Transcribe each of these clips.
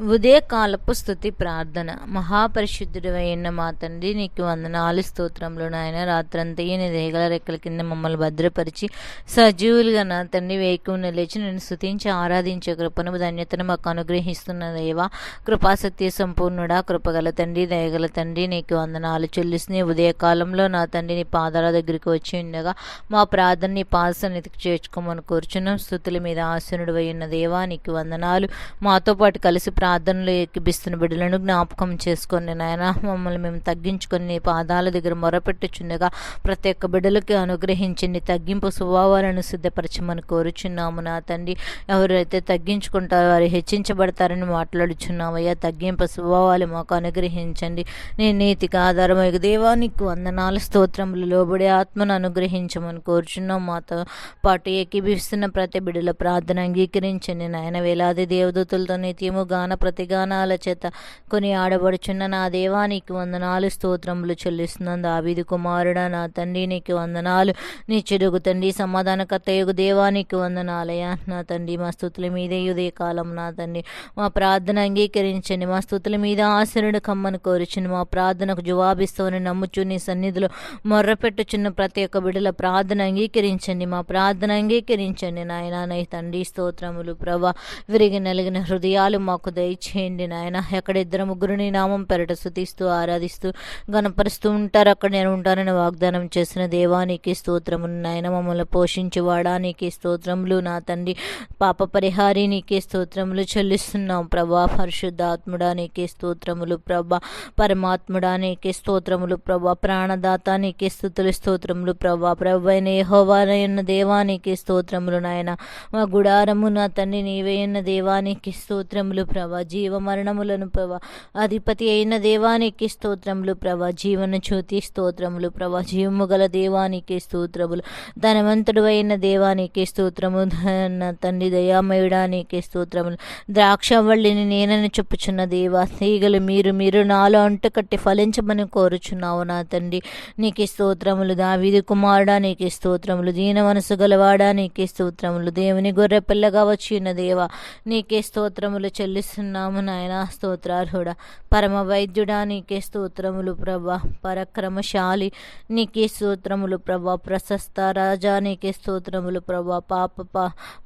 ఉదయకాలపు స్థుతి ప్రార్థన. మహాపరిశుద్ధుడు అయిన మా తండ్రి నీకు వందనాలు స్తోత్రంలో నాయన. రాత్రంతయ్య నీ దేగల రెక్కల కింద మమ్మల్ని భద్రపరిచి సజీవులుగా నా తండ్రి వేకున్న లేచి నేను స్థుతించి ఆరాధించే కృపను ధన్యతను మాకు అనుగ్రహిస్తున్న దేవా. కృపాసత్య సంపూర్ణుడా కృపగల తండ్రి దయగల తండ్రి నీకు వందనాలు చెల్లిస్తున్న ఉదయకాలంలో నా తండ్రి నీ పాదాల దగ్గరికి వచ్చి ఉండగా మా ప్రార్థన నీ పాద సన్నిధికి చేర్చుకోమని కోరుచున్నాం. స్థుతుల మీద ఆసనుడు అయిన దేవా నీకు వందనాలు. మాతో పాటు కలిసి ప్రార్థనలు ఎక్కిపిస్తున్న బిడ్డలను జ్ఞాపకం చేసుకొని నాయన మమ్మల్ని మేము తగ్గించుకొని నీ పాదాల దగ్గర మొరపెట్టుచుండగా ప్రతి ఒక్క బిడ్డలకి అనుగ్రహించండి తగ్గింపు స్వభావాలను సిద్ధపరచమని కోరుచున్నాము నా తండ్రి. ఎవరైతే తగ్గించుకుంటారో వారు హెచ్చించబడతారని మాట్లాడుచున్నామయ్యా. తగ్గింపు స్వభావాలు మాకు అనుగ్రహించండి. నీ నీతికి ఆధారమయ్య దేవానికి వందనాలు స్తోత్రములు లోబడి ఆత్మను అనుగ్రహించమని కోరుచున్నాం. మాతో పాటు ఏకీభిస్తున్న ప్రతి బిడ్డల ప్రార్థన అంగీకరించండి నాయన. వేలాది దేవదూతులతో నిత్యము గాన ప్రతిగానాల చేత కొని ఆడబడుచున్న నా దేవానికి వందనాలు స్తోత్రములు చెల్లిస్తున్నాను. దావీదు కుమారుడా నా తండ్రి నీకు వందనాలు. నీ చెడుగు తండ్రి సమాధానకర్త యుగు దేవానికి వందనాలయ్యా. నా తండ్రి మా స్థుతుల మీదే యుదే కాలం నా తండ్రి. మా ప్రార్థన అంగీకరించండి. మా స్థుతుల మీద ఆశనుడు కమ్మను కోరుచుని. మా ప్రార్థనకు జవాబిస్తామని నమ్ముచు నీ సన్నిధిలో మొర్రపెట్టుచున్న ప్రతి ఒక్క బిడ్డల ప్రార్థన అంగీకరించండి. మా ప్రార్థన అంగీకరించండి నాయన. నై తండ్రి స్తోత్రములు ప్రభా. విరిగి నలిగిన హృదయాలు మాకు దయచేయండి నాయన. ఎక్కడ ఇద్దరు ముగ్గురిని నామం పెరట శుతిస్తూ ఆరాధిస్తూ గణపరుస్తూ ఉంటారు. అక్కడ నేను ఉంటానని వాగ్దానం చేసిన దేవానికి స్తోత్రములు నాయన. మమ్మల్ని పోషించి వాడానికి స్తోత్రములు నా తండ్రి. పాప పరిహారి నీకే స్తోత్రములు చెల్లిస్తున్నాం. ప్రభా పరిశుద్ధాత్ముడా నీకే స్తోత్రములు ప్రభా. పరమాత్ముడా నీకే స్తోత్రములు ప్రభా. ప్రాణదాత నీకే స్థుతులు స్తోత్రములు ప్రభా. ప్రభు అయిన దేవానికి స్తోత్రములు నాయన. మా గుడారము నా తండ్రి నీవైన దేవానికి స్తోత్రములు ప్రభా. జీవ మరణములను ప్రభా. అధిపతి అయిన దేవానికి స్తోత్రములు ప్రభా. జీవన జ్యోతి స్తోత్రములు ప్రభా. జీవము గల దేవానికి స్తోత్రములు. ధనవంతుడు అయిన దేవానికి స్తోత్రము. ధన తండ్రి దయామయుడానికి స్తోత్రములు. ద్రాక్షవల్లిని నేనని చెప్పుచున్న దేవా తీగలు మీరు మీరు నాలో అంటుకట్టి ఫలించమని కోరుచున్నావు నా తండ్రి. నీకు స్తోత్రములు. దావిది కుమారుడా నీకు స్తోత్రములు. దీన మనసు గలవాడా నీకు స్తోత్రములు. దేవుని గొర్రె పిల్లగా వచ్చిన దేవా నీకే స్తోత్రములు చెల్లిస్తున్నాము నాయన స్తోత్రార్హుడ. పరమ వైద్యుడా నీకే స్తోత్రములు ప్రభా. పరక్రమశాలి నీకే స్తోత్రములు ప్రభా. ప్రశస్త రాజా నీకే స్తోత్రములు ప్రభా. పాప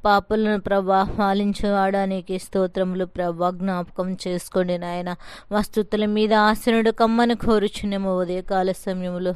పాపలను ప్రభా. పాలించేవాడా నీకే స్తోత్రములు ప్రభా. జ్ఞాపకం చేసుకోండి నాయన. వస్తుతుల మీద ఆసనుడు కమ్మని కోరుచునేమో ఉదయకాల సమయంలో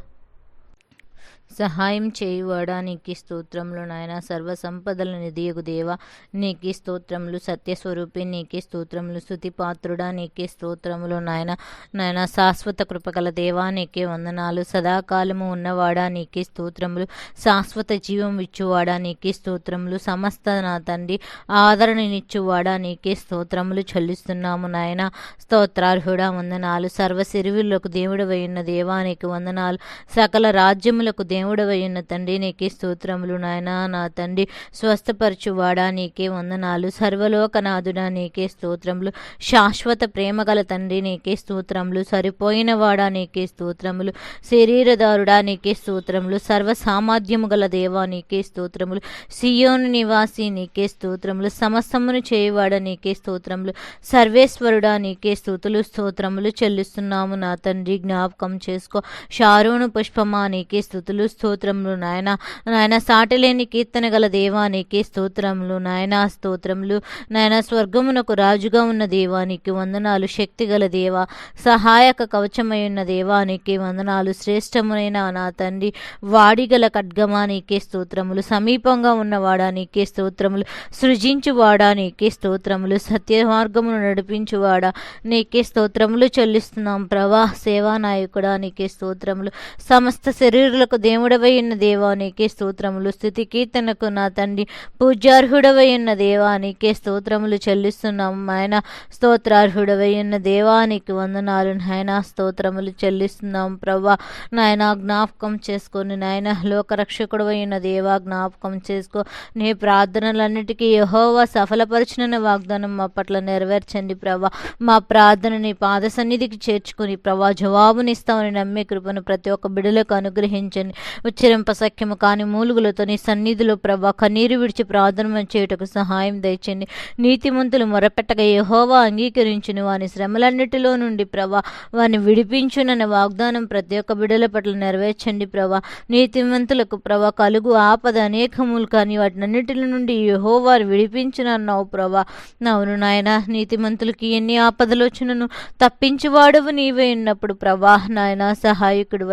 సహాయం చేయువాడా నీకు స్తోత్రములు నాయన. సర్వ సంపదల నిధియగు దేవ నీకు స్తోత్రములు. సత్యస్వరూపి నీకే స్తోత్రములు. స్థుతి పాత్రుడా నీకే స్తోత్రములు నాయన. నాయన శాశ్వత కృపకల దేవా నీకే వందనాలు. సదాకాలము ఉన్నవాడా నీకే స్తోత్రములు. శాశ్వత జీవం ఇచ్చువాడా నీకే స్తోత్రములు. సమస్త నా తండ్రి ఆదరణనిచ్చువాడా నీకే స్తోత్రములు చెల్లిస్తున్నాము నాయన. స్తోత్రార్హుడా వందనాలు. సర్వ సిరివులకు దేవుడవై ఉన్న దేవానికి వందనాలు. సకల రాజ్యములకు దేవు ఉన్న తండ్రి నీకే స్తోత్రములు నాయన. నా తండ్రి స్వస్థపరచువాడా నీకే వందనాలు. సర్వలోకనాథుడా నీకే స్తోత్రములు. శాశ్వత ప్రేమ గల తండ్రి నీకే స్తోత్రములు. సరిపోయిన వాడా నీకే స్తోత్రములు. శరీరదారుడా నీకే స్తోత్రములు. సర్వ గల దేవా నీకే స్తోత్రములు. సియోను నివాసి నీకే స్తోత్రములు. సమస్తమును చేయువాడా నీకే స్తోత్రములు. సర్వేశ్వరుడా నీకే స్తోతులు స్తోత్రములు చెల్లిస్తున్నాము నా తండ్రి. జ్ఞాపకం చేసుకో. షారోను పుష్పమా నీకే స్థుతులు స్తోత్రములు నాయన. నాయన సాటిలేని కీర్తన గల దేవానికి స్తోత్రములు నాయన స్తోత్రములు నాయన. స్వర్గమునకు రాజుగా ఉన్న దేవానికి వందనాలు. శక్తి గల దేవా సహాయక కవచమై ఉన్న దేవానికి వందనాలు. శ్రేష్టమునైన నా తండ్రి వాడిగల ఖడ్గమా నీకే స్తోత్రములు. సమీపంగా ఉన్నవాడా నీకే స్తోత్రములు. సృజించువాడా నీకే స్తోత్రములు. సత్య మార్గమును నడిపించువాడా నీకే స్తోత్రములు చెల్లిస్తున్నాం. ప్రభా సేవా నాయకుడా నీకే స్తోత్రములు. సమస్త శరీరులకు దేవ ఉన్న దేవానికి స్తోత్రములు స్థుతి కీర్తనకు నా తండ్రి పూజ్యార్హుడవై ఉన్న స్తోత్రములు చెల్లిస్తున్నాం ఆయన స్తోత్రార్హుడవయున్న దేవానికి వందనాలు నాయన. స్తోత్రములు చెల్లిస్తున్నాం ప్రభా. నాయన జ్ఞాపకం చేసుకొని నాయన. లోకరక్షకుడు దేవా జ్ఞాపకం చేసుకో. నీ ప్రార్థనలన్నిటికీ యహోవా సఫలపరచునని వాగ్దానం మా పట్ల నెరవేర్చండి ప్రభా. మా ప్రార్థనని పాద సన్నిధికి చేర్చుకుని ప్రభా జవాబునిస్తామని నమ్మే కృపను ప్రతి ఒక్క బిడలకు అనుగ్రహించండి. ఉచ్చరింప సఖ్యము కాని మూలుగులతో నీ సన్నిధిలో ప్రభా కన్నీరు విడిచి ప్రార్థన చేయుటకు సహాయం దయచండి. నీతిమంతులు మొరపెట్టగా యహోవా అంగీకరించును. వాని శ్రమలన్నిటిలో నుండి ప్రభా వారిని విడిపించునన్న వాగ్దానం ప్రతి ఒక్క బిడల పట్ల నెరవేర్చండి ప్రభా. నీతిమంతులకు ప్రభా కలుగు ఆపద అనేకములు కానీ వాటినన్నిటి నుండి యెహోవారు విడిపించునన్నావు ప్రభా. అవును నాయన నీతిమంతులకి ఎన్ని ఆపదలు వచ్చినను తప్పించువాడవు నీవే ఉన్నప్పుడు ప్రభా నాయన సహాయకుడు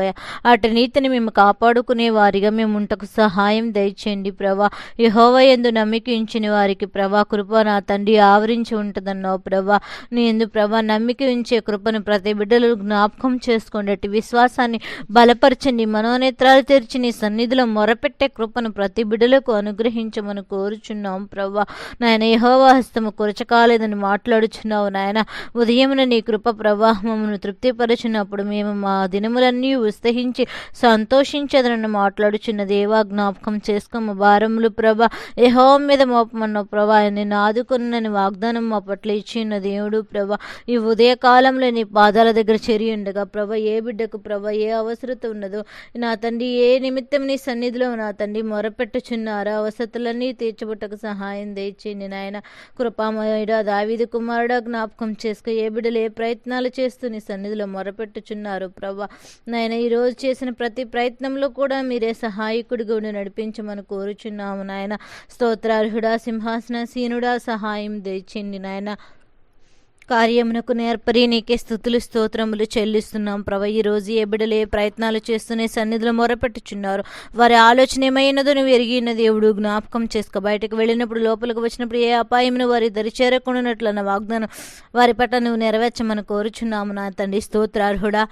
అటు నీతిని మేము కాపాడుకునే వారిగా మేము ఉంటకు సహాయం దయచేయండి ప్రభా. యహోవ ఎందు నమ్మిక ఉంచిన వారికి ప్రభా కృప నా తండ్రి ఆవరించి ఉంటుందన్నావు ప్రభా. నీ ఎందు ప్రభా నమ్మిక ఉంచే కృపను ప్రతి బిడ్డలు జ్ఞాపకం చేసుకోండి. విశ్వాసాన్ని బలపరచండి. మనోనేత్రాలు తెరిచి నీ సన్నిధిలో మొరపెట్టే కృపను ప్రతి బిడ్డలకు అనుగ్రహించమని కోరుచున్నాం ప్రభా. నాయన యహోవా హస్తము కురచకాలేదని మాట్లాడుచున్నావు నాయన. ఉదయమున నీ కృప ప్రవాహమును తృప్తిపరచినప్పుడు మేము మా దినములన్నీ ఉత్సహించి సంతోషించి సంతోషించదనని మాట్లాడుచున్న దేవా జ్ఞాపకం చేసుకోమ భారములు ప్రభా. యహో మీద మోపమన్న ప్రభా నేను ఆదుకున్నని వాగ్దానం మా పట్ల ఇచ్చిన దేవుడు ప్రభా. ఈ ఉదయకాలంలో నీ పాదాల దగ్గర చేరి ఉండగా ప్రభ ఏ బిడ్డకు ప్రభ ఏ అవసరత ఉన్నదో నా తండ్రి ఏ నిమిత్తం నీ సన్నిధిలో నా తండ్రి మొరపెట్టుచున్నారా అవసరతలన్నీ తీర్చబుట్టకు సహాయం దయచేయండి నాయన. కృపామయుడ దావిది కుమారుడా జ్ఞాపకం చేసుకో. ఏ బిడ్డలు ఏ ప్రయత్నాలు చేస్తూ నీ సన్నిధిలో మొరపెట్టుచున్నారు ప్రభా. నాయన ఈరోజు చేసిన ప్రతి ప్రయత్నంలో కూడా మీరే సహాయకుడిగా ఉండి నడిపించమని కోరుచున్నాము నాయన. స్తోత్రార్హుడా సింహాసనసీనుడా సహాయం దయచేయండి నాయన. కార్యమునకు నేర్పరి నీకే స్థుతులు స్తోత్రములు చెల్లిస్తున్నాం. ప్రభ ఈ రోజు ఏ ఏ ప్రయత్నాలు చేస్తూనే సన్నిధిలో మొరపెట్టుచున్నారు. వారి ఆలోచన ఏమైనదో నువ్వు ఎరిగిన దేవుడు జ్ఞాపకం చేసుకో. బయటకు వెళ్ళినప్పుడు లోపలికి వచ్చినప్పుడు ఏ అపాయమును వారి దరి చేరకుండానట్లన్న వాగ్దానం వారి పట్ల నువ్వు నెరవేర్చమని కోరుచున్నాము నా తండ్రి. స్తోత్రార్హుడా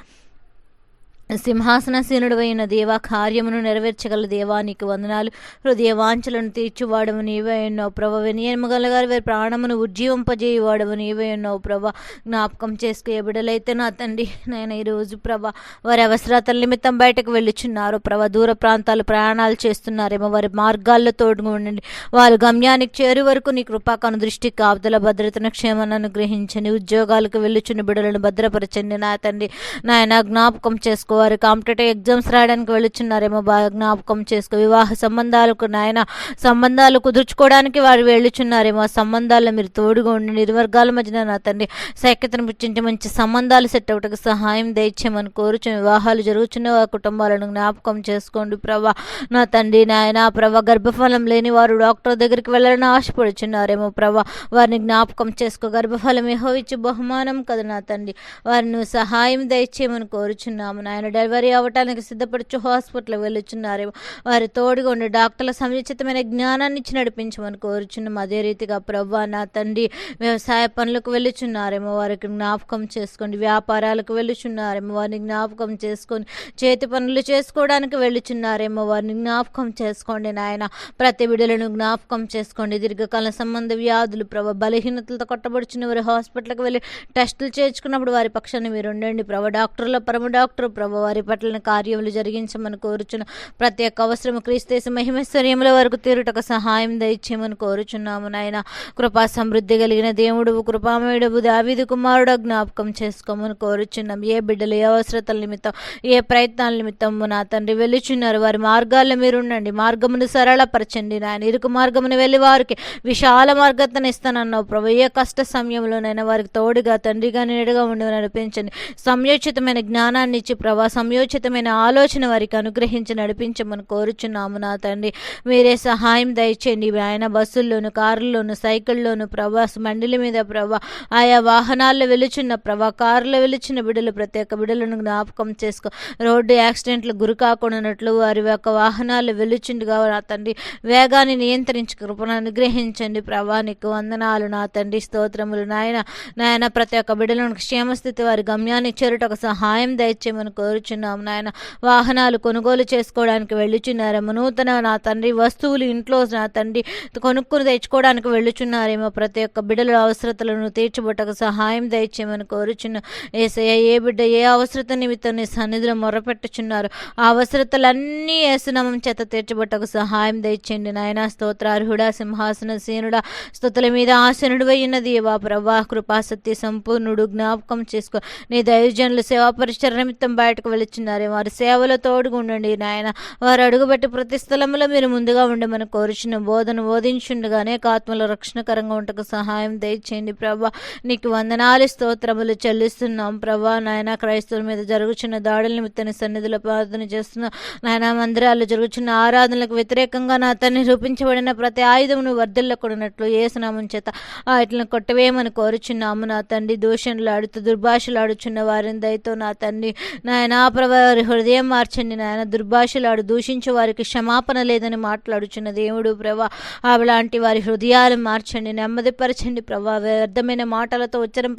సింహాసనసీనుడవైన దేవా కార్యమును నెరవేర్చగల దేవా నీకు వందనాలు. హృదయ వాంఛలను తీర్చువాడము నీవే ఉన్నావు ప్రభ. వినియమగల గారి వారి ప్రాణమును ఉజ్జీవింపజేయవాడము నీవే ఉన్నావు ప్రభ. జ్ఞాపకం చేసుకు బిడలైతే నా తండ్రి నేను ఈరోజు ప్రభ వారి అవసరాతల నిమిత్తం బయటకు వెళ్ళుచున్నారు ప్రభ. దూర ప్రాంతాలు ప్రయాణాలు చేస్తున్నారేమో వారి మార్గాల్లో తోడుగా ఉండండి. వారు గమ్యానికి చేరు వరకు నీ కృపాకను దృష్టి కాపుదల భద్రతను క్షేమాన్ని అనుగ్రహించండి. ఉద్యోగాలకు వెళ్ళుచున్న బిడలను భద్రపరచండి నా తండ్రి. నాయన జ్ఞాపకం చేసుకో వారు కాంపిటేటివ్ ఎగ్జామ్స్ రాయడానికి వెళ్ళుచున్నారేమో బాగా జ్ఞాపకం చేసుకో. వివాహ సంబంధాలకు నాయన సంబంధాలు కుదుర్చుకోవడానికి వారు వెళ్ళుచున్నారేమో. ఆ సంబంధాల్లో మీరు తోడుగా ఉండి నిర్వర్గాల మధ్యన నా తండ్రి సైక్యతను పుచ్చించి మంచి సంబంధాలు సెట్ అవటకు సహాయం దయచేయమని కోరుచు వివాహాలు జరుగుతున్న వారి కుటుంబాలను జ్ఞాపకం చేసుకోండి ప్రభా. నా తండ్రి నాయన ప్రభా గర్భఫలం లేని వారు డాక్టర్ దగ్గరికి వెళ్ళాలని ఆశపడుచున్నారేమో ప్రభా. వారిని జ్ఞాపకం చేసుకో. గర్భఫలం ఏహో ఇచ్చి బహుమానం కదా నా తండ్రి. వారిని సహాయం దయచేయమని కోరుచున్నాము నాయన. డెలివరీ అవ్వటానికి సిద్ధపడుచు హాస్పిటల్ వెళ్ళుచున్నారేమో వారి తోడుగా ఉండి డాక్టర్ల సముచితమైన జ్ఞానాన్ని ఇచ్చి నడిపించమని కోరుచున్నాం. అదే రీతిగా ప్రవ్వా నా తండ్రి వ్యవసాయ పనులకు వెళ్ళుచున్నారేమో. వారికి జ్ఞాపకం చేసుకోండి వ్యాపారాలకు వెళ్ళుచున్నారేమో. వారిని జ్ఞాపకం చేసుకొని చేతి పనులు చేసుకోవడానికి వెళ్ళుచున్నారేమో. వారిని జ్ఞాపకం చేసుకోండి నాయన. ప్రతి బిడ్డలను జ్ఞాపకం చేసుకోండి. దీర్ఘకాల సంబంధ వ్యాధులు ప్రభ బలహీనతలతో కొట్టబడుచున్న వారి హాస్పిటల్కి వెళ్ళి టెస్టులు చేర్చుకున్నప్పుడు వారి పక్షాన్ని మీరు ఉండండి. ప్రభ డాక్టర్ల పరమ డాక్టర్ ప్రభ వారి పట్ల కార్యములు జరిగించమని కోరుచున్న ప్రతి ఒక్క అవసరము క్రీస్తేశ మహిమశ్వర్యముల వరకు తీరుటకు సహాయం దయచేయమని కోరుచున్నాము నాయన. కృపా సమృద్ధి కలిగిన దేవుడు కృపామయుడు దావిది కుమారుడు జ్ఞాపకం చేసుకోమని కోరుచున్నాం ఏ బిడ్డలు ఏ అవసరతల నిమిత్తం ఏ ప్రయత్నాల నిమిత్తం నా తండ్రి వెళ్ళుచున్నారు. వారి మార్గాల్లో మీరు ఉండండి మార్గమును సరళపరచండి నాయన. ఇరుకు మార్గమును వెళ్ళి వారికి విశాల మార్గతను ఇస్తానన్నావు ప్రభు. ఏ కష్ట సమయంలోనైనా వారికి తోడుగా తండ్రిగా నీడుగా ఉండి నడిపించండి సంయోచితమైన జ్ఞానాన్ని ఇచ్చి ప్రభు సంయోచితమైన ఆలోచన వారికి అనుగ్రహించి నడిపించమని కోరుచున్నాము నా తండ్రి. మీరే సహాయం దయచేయండి. ఆయన బస్సుల్లోను కారుల్లోను సైకిల్లోను ప్రభాస్ మండలి మీద ప్రభా ఆయా వాహనాల్లో వెలుచున్న ప్రభా కారులో వెలుచున్న బిడ్డలు ప్రత్యేక బిడ్డలను జ్ఞాపకం చేసుకో. రోడ్డు యాక్సిడెంట్లు గురి కాకుండానట్లు వారి యొక్క వాహనాలు వెలుచుండగా నా తండ్రి. వేగాన్ని నియంత్రించి కృపను అనుగ్రహించండి ప్రభా. నీకు వందనాలు నా తండ్రి. స్తోత్రములు నాయన. నాయన ప్రతి ఒక్క బిడలను క్షేమస్థితి వారి గమ్యాన్ని చేరుటకు సహాయం దయచేయమని కోరుచున్నాము నాయన. వాహనాలు కొనుగోలు చేసుకోవడానికి వెళ్ళుచున్నారేమో. నూతన నా తండ్రి వస్తువులు ఇంట్లో నా తండ్రి కొనుక్కుని తెచ్చుకోవడానికి వెళ్ళుచున్నారేమో. ప్రతి ఒక్క బిడ్డల అవసరతలను తీర్చబట్టకు సహాయం దయచేయమని కోరుచున్న ఏసయ్య ఏ బిడ్డ ఏ అవసరత నిమిత్తం నీ సన్నిధిలో మొరపెట్టుచున్నారు ఆ అవసరతలన్నీ ఏసునామం చేత తీర్చబట్టకు సహాయం దయచేయండి నాయన. స్తోత్రార్హుడా సింహాసన సేనుడా స్థుతుల మీద ఆసనుడు ఉన్నది. వా ప్రభా కృపాసత్య సంపూర్ణుడు జ్ఞాపకం చేసుకో. నీ దైవజనులు సేవా పరిచర నిమిత్తం బయట బయటకు వెళుచున్నారు వారి సేవలో తోడుగా ఉండండి నాయన. వారు అడుగుబట్టి ప్రతి స్థలంలో మీరు ముందుగా ఉండమని కోరుచున్న బోధన బోధించుండగా అనేక ఆత్మల రక్షణకరంగా ఉండకు సహాయం దయచేయండి ప్రభా. నీకు వందనాలు స్తోత్రములు చెల్లిస్తున్నాం ప్రభా. నాయన క్రైస్తవుల మీద జరుగుచున్న దాడుల నిమిత్తాన్ని సన్నిధిలో ప్రార్థన చేస్తున్న నాయన మందిరాల్లో జరుగుచున్న ఆరాధనలకు వ్యతిరేకంగా నా తన్ని రూపించబడిన ప్రతి ఆయుధమును వర్ధల్లో కొడినట్లు ఏసునామం చేత వాటిని కొట్టవేయమని కోరుచున్నాము నా తండ్రి దూషణలు ఆడుతూ దుర్భాషలు ఆడుచున్న వారిని దయతో నా తండ్రి నాయన ప్రభ వారి హృదయం మార్చండి నాయన. దుర్భాషలాడు ఆడు దూషించే వారికి క్షమాపణ లేదని మాట్లాడుచున్న దేవుడు ప్రభా. అలాంటి వారి హృదయాలు మార్చండి నెమ్మదిపరచండి ప్రభా. వ్యర్థమైన మాటలతో ఉచ్చరింప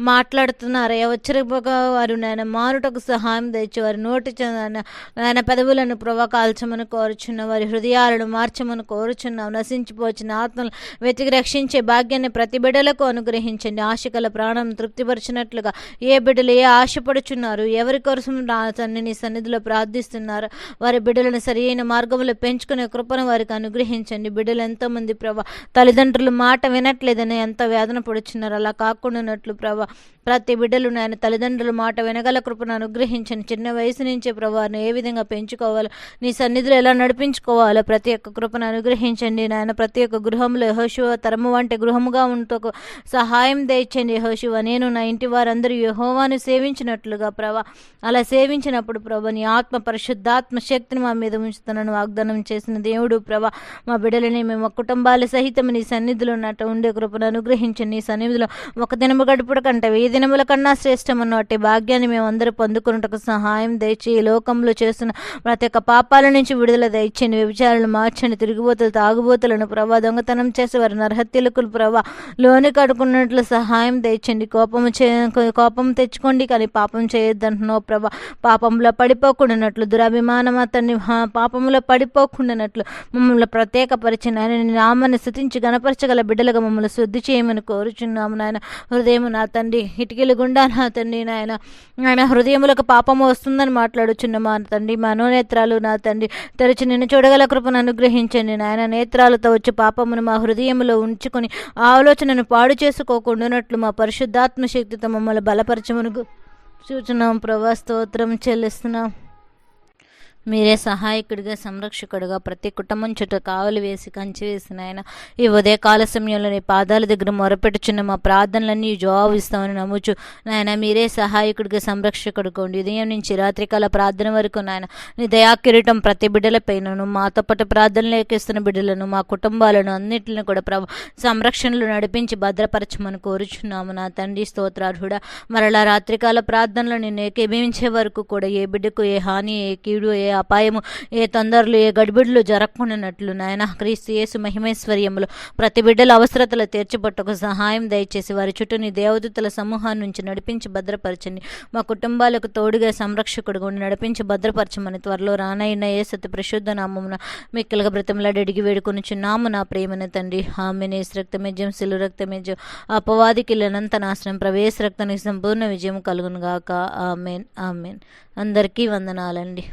మాట్లాడుతున్నారయ్యా ఉచ్చరింపగా వారు నాయన మానుటకు సహాయం తెచ్చి వారి నోటి చ- నాయన పెదవులను ప్రభా కాల్చమని కోరుచున్న వారి హృదయాలను మార్చమని కోరుచున్నాం. నశించిపోచిన ఆత్మలు వెతికి రక్షించే భాగ్యాన్ని ప్రతి బిడ్డలకు అనుగ్రహించండి. ఆశకల ప్రాణం తృప్తిపరిచినట్లుగా ఏ బిడ్డలు ఏ ఆశపడుచున్నారు? ఎవరి కోసం తండ్రి నీ సన్నిధిలో ప్రార్థిస్తున్నారు. వారి బిడ్డలను సరియైన మార్గంలో పెంచుకునే కృపను వారికి అనుగ్రహించండి. బిడ్డలు ఎంతోమంది ప్రభా తల్లిదండ్రులు మాట వినట్లేదని ఎంత వేదన పడుచున్నారు. అలా కాకుండానట్లు ప్రభా ప్రతి బిడ్డలు నాయన తల్లిదండ్రుల మాట వినగల కృపను అనుగ్రహించండి. చిన్న వయసు నుంచే ప్రభాను ఏ విధంగా పెంచుకోవాలో నీ సన్నిధిలో ఎలా నడిపించుకోవాలో ప్రతి ఒక్క కృపను అనుగ్రహించండి. నాయన ప్రతి ఒక్క గృహంలో యహోశివ తరము వంటి గృహముగా ఉంటకు సహాయం దయచండి యహోశివ నేను నా ఇంటి వారందరూ యహోవాను సేవించినట్లుగా ప్రభా అలా అలా సేవించినప్పుడు ప్రభా నీ ఆత్మ పరిశుద్ధాత్మ శక్తిని మా మీద ఉంచుతానని వాగ్దానం చేసిన దేవుడు ప్రభా మా బిడ్డలని మేము మా కుటుంబాల సహితం నీ సన్నిధిలో ఉన్నట్టు ఉండే కృపను అనుగ్రహించండి నీ సన్నిధిలో ఒక దినము గడుపుడు కంటే వెయ్యి దినముల కన్నా శ్రేష్టమన్నట్టు భాగ్యాన్ని మేము అందరూ పొందుకున్నట్టుకు సహాయం దయచి ఈ లోకంలో చేస్తున్న ప్రతి ఒక్క పాపాల నుంచి విడుదల దయచండి వ్యభిచారాలు మార్చండి తిరిగిపోతులు తాగుబోతులను ప్రభా దొంగతనం చేసి వారి నరహత్యలకు ప్రభా లోని కడుకున్నట్లు సహాయం దయచండి కోపము చే కోపం తెచ్చుకోండి కానీ పాపం చేయొద్దంటున్నావు ప్రభా. పాపంలో పడిపోకుండానట్లు దురభిమానం అతన్ని పాపంలో పడిపోకుండానట్లు మమ్మల్ని ప్రత్యేకపరిచిన ఆయన నీ నామాన్ని స్థుతించి గణపరచగల బిడ్డలుగా మమ్మల్ని శుద్ధి చేయమని కోరుచున్నాము నాయన. హృదయం నా తండ్రి ఇటుకలు గుండా నా తండ్రి నాయన. ఆయన హృదయములకు పాపము వస్తుందని మాట్లాడుచున్న మా తండ్రి మనోనేత్రాలు నా తండ్రి. తెరిచి నిన్ను చూడగల కృపను అనుగ్రహించండి నాయన. నేత్రాలతో వచ్చి పాపమును మా హృదయంలో ఉంచుకొని ఆలోచనను పాడు చేసుకోకుండానట్లు మా పరిశుద్ధాత్మ శక్తితో మమ్మల్ని బలపరచమను సూచనాం ప్రభా స్తోత్రం చెల్లిస్తున్నాం. మీరే సహాయకుడిగా సంరక్షకుడిగా ప్రతి కుటుంబం చుట్టూ కావలి వేసి కంచి వేసిన ఆయన ఈ ఉదయకాల సమయంలో నీ పాదాల దగ్గర మొరపెట్టుచున్న మా ప్రార్థనలన్నీ జవాబు ఇస్తామని నమ్ముచు నాయన మీరే సహాయకుడిగా సంరక్షకుడుకోండి ఉదయం నుంచి రాత్రికాల ప్రార్థన వరకు నాయన నీ దయాకిరీటం ప్రతి బిడ్డలపైనను మాతో పాటు ప్రార్థనలు ఎక్కిస్తున్న బిడ్డలను మా కుటుంబాలను అన్నింటిని కూడా ప్రభ సంరక్షణలు నడిపించి భద్రపరచమని కోరుచున్నాము నా తండ్రి స్తోత్రార్హుడా. మరలా రాత్రికాల ప్రార్థనలు నిన్ను ఏకీభవించే వరకు కూడా ఏ బిడ్డకు ఏ హాని ఏ కీడు ఏ అపాయము. ఏ తొందరలు ఏ గడిబిడులు జరగకుండానట్లు నాయన క్రీస్తు యేసు మహిమేశ్వర్యములు. ప్రతి బిడ్డల అవసరతలు తీర్చిపట్టుకు సహాయం దయచేసి వారి చుట్టూ నీ దేవదూతల సమూహాన్ని నుంచి నడిపించి భద్రపరచండి. మా కుటుంబాలకు తోడుగా సంరక్షకుడుగా ఉండి నడిపించి భద్రపరచమని త్వరలో రానైన ఏ సతి ప్రశుద్ధ నామమున మిక్కలుగా బ్రతంలాడి అడిగి వేడుకొని చున్నాము నా ప్రేమన తండ్రి. ఆమెనే. రక్తమేజ్యం శిలు రక్తమేజ్యం అపవాదికి అనంత నాశనం ప్రవేశ రక్తానికి సంపూర్ణ విజయం కలుగును గాక. ఆమెన్. ఆమెన్. అందరికీ వందనాలండి.